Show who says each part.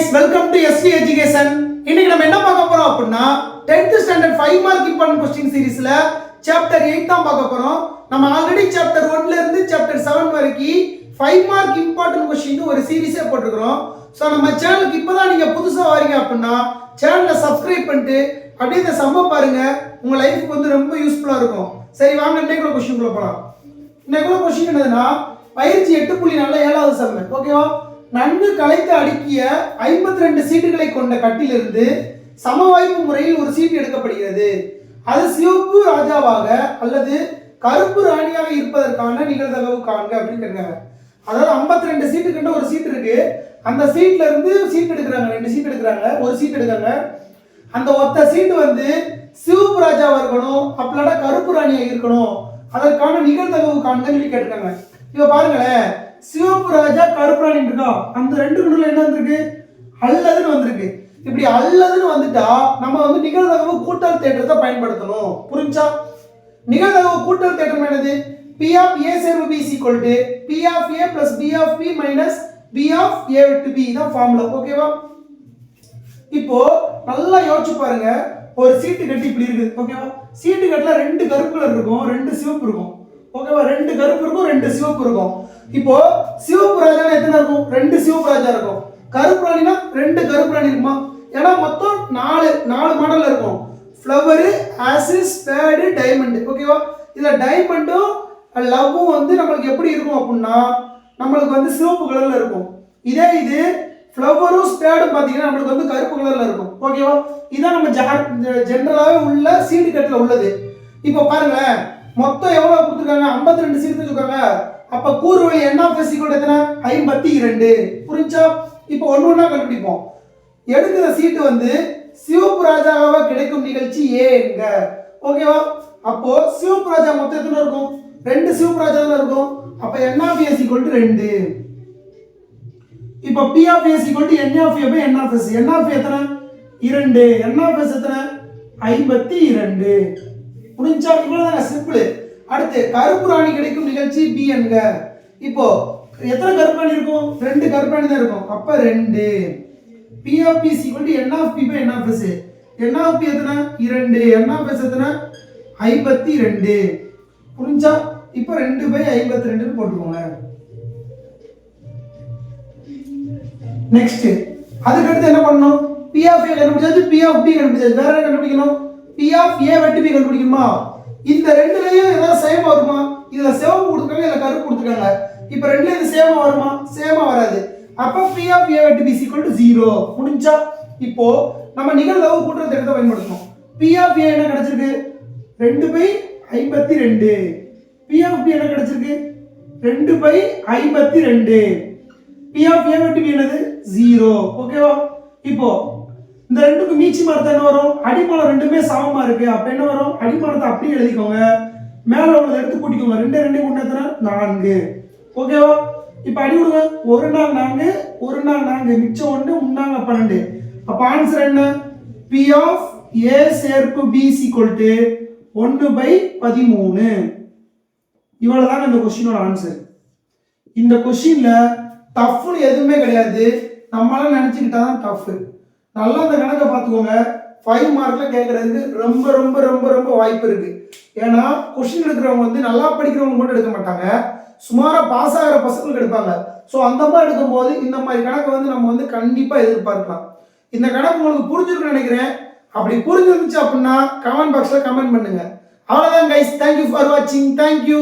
Speaker 1: Guys welcome to SD education இன்னைக்கு நம்ம என்ன பார்க்க போறோம் அப்படின்னா 10th standard five mark important question சீரீஸ்ல சாப்டர் எயிட் தான் பார்க்க போறோம். நம்ம ஆல்ரெடி சாப்டர் ஒன்ல இருந்து சாப்டர் செவன் வரைக்கும் ஃபைவ் மார்க் இம்பார்ட்டன்ட் கொஸ்டின் ஒரு சீரீஸே போட்டிருக்கிறோம். ஸோ நம்ம சேனலுக்கு இப்போதான் நீங்க புதுசா வரீங்க அப்படின்னா சேனலை சப்ஸ்கிரைப் பண்ணிட்டு அப்படியே இந்த சம்ம பாருங்க. உங்க லைஃப்க்கு வந்து ரொம்ப யூஸ்ஃபுல்லா இருக்கும். சரி வாங்க இன்னைக்குள்ள கொஸ்டின் போகலாம் இன்னைக்குள்ள கொஸ்டின் என்னதுன்னா பயிற்சி எட்டு புள்ளி நல்ல ஏழாவது சம்மு ஓகேவா நன்கு கலைத்து அடுக்கிய ஐம்பத்தி ரெண்டு சீட்டுகளை கொண்ட கட்டிலிருந்து சமவாய்ப்பு முறையில் ஒரு சீட்டு எடுக்கப்படுகிறது. அது சிவப்பு ராஜாவாக அல்லது கருப்பு ராணியாக இருப்பதற்கான நிகழ்தகவு காண்க அப்படின்னு கேட்குறாங்க அதாவது 52 ரெண்டு சீட்டு கண்ட ஒரு சீட் இருக்கு. அந்த சீட்ல இருந்து சீட் எடுக்கிறாங்க. ரெண்டு சீட் எடுக்கிறாங்க. ஒரு சீட் எடுக்கிறாங்க. அந்த ஒத்த சீட்டு வந்து சிவப்பு ராஜாவா இருக்கணும் அப்படின்னா கருப்பு ராணியாக இருக்கணும். அதற்கான நிகழ்தகவு காண்க சொல்லி கேட்டிருக்காங்க. இப்ப பாருங்களேன். சிவப்பு ராஜா கருப்பு ராணி இருக்கா? அந்த ரெண்டு குண்டுல என்ன வந்திருக்கு? அல்லதுன்னு வந்திருக்கு. இப்படி அல்லதுன்னு வந்துட்டா நம்ம வந்து நிகழ்தகவு கூட்டல் தேற்றத்தை பயன்படுத்தணும். புரிஞ்சா? நிகழ்தகவு கூட்டல் தேற்றம் என்னது? P of A சேர்வு B equal to P of A plus P of B minus P of A to B தான் ஃபார்முலா ஓகேவா இப்போ நல்லா யோசிச்சு பாருங்க. ஒரு சீட்டு கட்டி இப்படி இருக்குது. ஓகேவா சீட்டு கட்டில ரெண்டு கருப்பு கலர் இருக்கும் ரெண்டு சிவப்பு இருக்கும். ஓகேவா ரெண்டு கருப்பு இருக்கும் ரெண்டு சிவப்பு இருக்கும். இப்போ சிவப்பு ராஜா எத்தனை இருக்கும்? ரெண்டு சிவப்பு ராஜா இருக்கும். கருப்பு ராணினா ரெண்டு கருப்பு ராணி இருக்குமா? ஏன்னா மொத்தம் நாலு நாலு மாடல் இருக்கும். ஃப்ளவரு ஆசிஸ் பேடு டைமண்ட் ஓகேவா இதுல டைமண்டும் லவ்வும் வந்து நம்மளுக்கு எப்படி இருக்கும் அப்படின்னா நம்மளுக்கு வந்து சிவப்பு கலர்ல இருக்கும். இதே இது ஃப்ளவரும் ஸ்பேடும் பார்த்தீங்கன்னா நம்மளுக்கு வந்து கருப்பு கலர்ல இருக்கும். ஓகேவா இதான் நம்ம ஜென்ரலாகவே உள்ள சீடு கட்டில் உள்ளது. இப்போ பாருங்களேன். மொத்தம் எவ்வளோ கொடுத்துருக்காங்க? ஐம்பத்தி ரெண்டு சீட்டு வச்சுருக்காங்க. அப்போ கூறு வழி என்ன ஆஃப் எத்தனை? ஐம்பத்தி இரண்டு. புரிஞ்சா? இப்போ ஒன்று ஒன்றா கண்டுபிடிப்போம். எடுக்கிற சீட்டு வந்து சிவப்பு ராஜாவாக கிடைக்கும் நிகழ்ச்சி ஏங்க ஓகேவா அப்போ சிவப்பு ராஜா மொத்தம் எத்தனை இருக்கும்? ரெண்டு சிவப்பு ராஜா தான் இருக்கும். அப்போ என் ஆஃப் ஏசி கொண்டு ரெண்டு. இப்போ P of ace equal to n of A by n of S n of எத்தனை? இரண்டு. என் ஆஃப் எஸ் எத்தனை? ஐம்பத்தி இரண்டு. முடிஞ்சா இவ்வளவுதாங்க சிம்பிள் அடுத்து கருப்பு ராணி கிடைக்கும் நிகழ்ச்சி பி என்க. இப்போ எத்தனை கருப்பாணி இருக்கும்? ரெண்டு கருப்பாணி தான் இருக்கும். அப்ப ரெண்டு. P of B equal to n of B by n of S n of B எத்தனை? இரண்டு. என் ஆஃப் எஸ் எத்தனை? ஐம்பத்தி ரெண்டு. புரிஞ்சா? இப்போ ரெண்டு பை ஐம்பத்தி ரெண்டுன்னு போட்டுக்கோங்க. நெக்ஸ்ட் அதுக்கடுத்து என்ன பண்ணணும்? பி ஆஃப் ஏ கண்டுபிடிச்சாச்சு பி ஆஃப் பி கண்டுபிடிச்சாச்சு வேற என்ன கண்டுபிடிக்கணும்? பி ஆஃப் ஏ வெட்டு பி கண்டுபிடிக்கணுமா இந்த ரெண்டுலயும் ஏதாவது சேம் வருமா? இதுல சிவப்பு கொடுத்துருக்காங்க இதுல கருப்பு கொடுத்துருக்காங்க. இப்போ ரெண்டுல இது சேமா வருமா? சேமா வராது. அப்ப P of A to B equal to zero முடிஞ்சா? இப்போ நம்ம நிகழ்தகவு கூட்டுறது எடுத்து பயன்படுத்தணும். பி ஆஃப் ஏ என்ன கிடைச்சிருக்கு? ரெண்டு பை ஐம்பத்தி ரெண்டு பி ஆஃப் பி என்ன கிடைச்சிருக்கு? ரெண்டு பை ஐம்பத்தி ரெண்டு P of A to B என்னது ஜீரோ ஓகேவா இப்போ இந்த ரெண்டுக்கும் மீச்சி மரத்தை என்ன வரும்? அடிமானம் ரெண்டுமே சமமா இருக்கு. அப்ப என்ன வரும்? அடிமானத்தை அப்படியே எழுதிக்கோங்க. மேல உள்ளதை எடுத்து கூட்டிக்கோங்க. ரெண்டு ரெண்டு கொண்டு நான்கு. ஓகேவா இப்போ அடி விடுங்க ஒரு நாள் நான்கு ஒரு நாள் நான்கு. மிச்சம் ஒன்று முன்னாங்க பன்னெண்டு. அப்போ ஆன்சர் என்ன? பி ஆஃப் ஏ சேர்ப்பு பி சீக்வல் டு ஒன்று பை பதிமூணு. இவ்வளவுதாங்க இந்த கொஸ்டினோட ஆன்சர் இந்த கொஸ்டின்ல டஃப்னு எதுவுமே கிடையாது. நம்மளால நினைச்சுக்கிட்டா தான் டஃப் நல்லா அந்த கணக்கை பார்த்துக்கோங்க. ஃபைவ் மார்க்ல கேட்கறதுக்கு ரொம்ப ரொம்ப ரொம்ப ரொம்ப வாய்ப்பு இருக்கு. ஏன்னா கொஸ்டின் எடுக்கிறவங்க வந்து நல்லா படிக்கிறவங்க மட்டும் எடுக்க மாட்டாங்க. சுமாராக பாஸ் ஆகிற பசங்களுக்கு எடுப்பாங்க. ஸோ அந்த மாதிரி எடுக்கும்போது இந்த மாதிரி கணக்கை வந்து நம்ம வந்து கண்டிப்பாக எதிர்பார்க்கலாம். இந்த கணக்கு உங்களுக்கு புரிஞ்சிருக்குன்னு நினைக்கிறேன். அப்படி புரிஞ்சிருந்துச்சு அப்படின்னா கமெண்ட் பாக்ஸில் கமெண்ட் பண்ணுங்க. அவ்வளோதான் கைஸ் தேங்க்யூ ஃபார் வாட்சிங் தேங்க்யூ